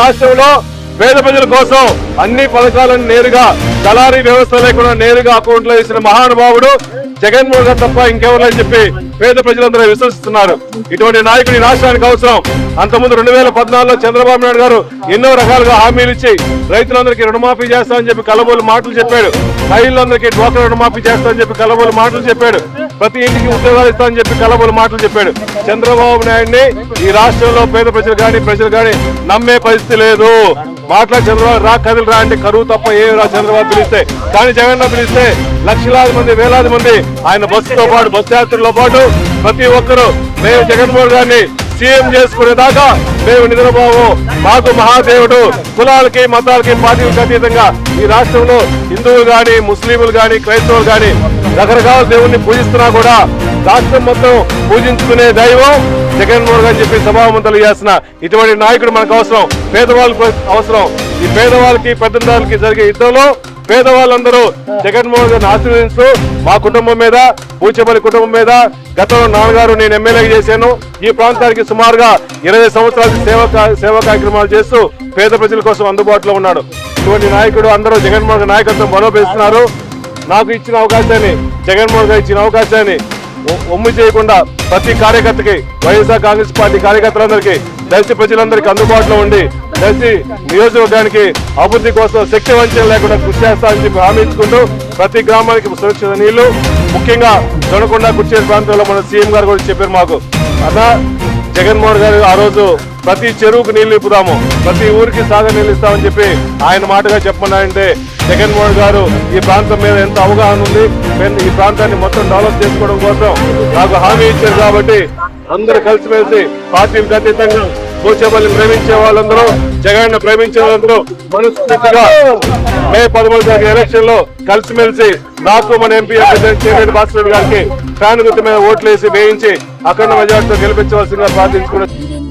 రాష్ట్రంలో పేద ప్రజల కోసం అన్ని పథకాలను నేరుగా దళారీ వ్యవస్థ లేకుండా నేరుగా అకౌంట్లో వేసిన మహానుభావుడు జగన్మోహన్ గారు తప్ప ఇంకెవరని చెప్పి పేద ప్రజలందరూ విశ్వసిస్తున్నారు. ఇటువంటి నాయకుడు రాష్ట్రానికి అవసరం. అంతకుముందు రెండు వేల పద్నాలుగులో చంద్రబాబు నాయుడు గారు ఎన్నో రకాలుగా హామీలు ఇచ్చి రైతులందరికీ రుణమాఫీ చేస్తామని చెప్పి కలబోలు మాటలు చెప్పాడు. మహిళలందరికీ డ్వాక్రా రుణమాఫీ చేస్తామని చెప్పి కలబోలు మాటలు చెప్పాడు. ప్రతి ఇంటికి ఉద్యోగాలు ఇస్తామని చెప్పి కలబోలు మాటలు చెప్పాడు. చంద్రబాబు నాయుడిని ఈ రాష్ట్రంలో పేద ప్రజలు కానీ ప్రజలు కానీ నమ్మే పరిస్థితి లేదు. మాట్లాడి చంద్రబాబు రా కదిలి రా అంటే కరువు తప్ప ఏం రా చంద్రబాబు పిలిస్తే. కానీ జగన్ పిలిస్తే లక్షలాది మంది వేలాది మంది ఆయన బస్సుతో పాటు బస్సు యాత్రలో పాటు ప్రతి ఒక్కరూ మేము జగన్మోహన్ గారిని సీఎం చేసుకునేదాకా మేము నిద్రపోము. మాకు మహాదేవుడు కులాలకి మతాలకి పార్టీలకు అతీతంగా ఈ రాష్ట్రంలో హిందువులు గాని ముస్లింలు గాని క్రైస్తవులు గాని రకరకాల దేవుణ్ణి పూజిస్తున్నా కూడా రాష్ట్రం మొత్తం పూజించుకునే దైవం జగన్మోహన్ గారు చెప్పి సభామంతలు చేస్తున్న ఇటువంటి నాయకుడు మనకు అవసరం. పేదవాళ్ళకు అవసరం. ఈ పేదవాళ్ళకి పెద్దవాళ్ళకి జరిగే యుద్ధంలో పేదవాళ్ళందరూ జగన్మోహన్ గారిని ఆశీర్వదిస్తూ మా కుటుంబం మీద పూచబలి కుటుంబం మీద గతంలో నాన్నగారు నేను ఎమ్మెల్యే చేశాను. ఈ ప్రాంతానికి సుమారుగా ఇరవై సంవత్సరాల సేవ సేవా కార్యక్రమాలు చేస్తూ పేద ప్రజల కోసం అందుబాటులో ఉన్నాడు. ఇటువంటి నాయకుడు అందరూ జగన్మోహన్ నాయకత్వం బలోపేస్తున్నారు. నాకు ఇచ్చిన అవకాశాన్ని జగన్మోహన్ గారు ఇచ్చిన అవకాశాన్ని ఒమ్ము చేయకుండా ప్రతి కార్యకర్తకి వైఎస్ఆర్ కాంగ్రెస్ పార్టీ కార్యకర్తలందరికీ దళిత ప్రజలందరికీ అందుబాటులో ఉండి దళిత నియోజకవర్గానికి అభివృద్ధి కోసం శక్తి వంచన లేకుండా కృషి చేస్తామని చెప్పి హామీ ఇచ్చుకుంటూ ప్రతి గ్రామానికి సురక్షిత నీళ్ళు ముఖ్యంగా దొనకొండ కుర్చేరు ప్రాంతంలో మన సీఎం గారు కూడా చెప్పారు మాకు. అదా జగన్మోహన్ గారు ఆ రోజు ప్రతి చెరువుకు నీళ్ళు ఇప్పుదాము ప్రతి ఊరికి సాగు నీళ్ళు ఇస్తామని చెప్పి ఆయన మాటగా చెప్పమన్నారంటే జగన్మోహన్ గారు ఈ ప్రాంతం మీద ఎంత అవగాహన ఉంది మేము ఈ ప్రాంతాన్ని మొత్తం డెవలప్ చేసుకోవడం కోసం నాకు హామీ ఇచ్చారు కాబట్టి అందరూ కలిసిమెలిసి పార్టీలకు అతీతంగా కూర్చోబల్లి ప్రేమించే వాళ్ళందరూ జగన్ ప్రేమించినందుకు మనస్ఫూర్తిగా మే పదమూడు తారీఖు ఎలక్షన్లో కలిసిమెలిసి నాకు మన ఎంపీ అభ్యర్థి చేరేడు భాస్కర్ గారికి ఫ్యాన్ గుర్తు మీద ఓట్లు వేసి వేయించి అఖండ మెజార్టీతో గెలిపించవలసిందిగా ప్రార్థించుకున్నారు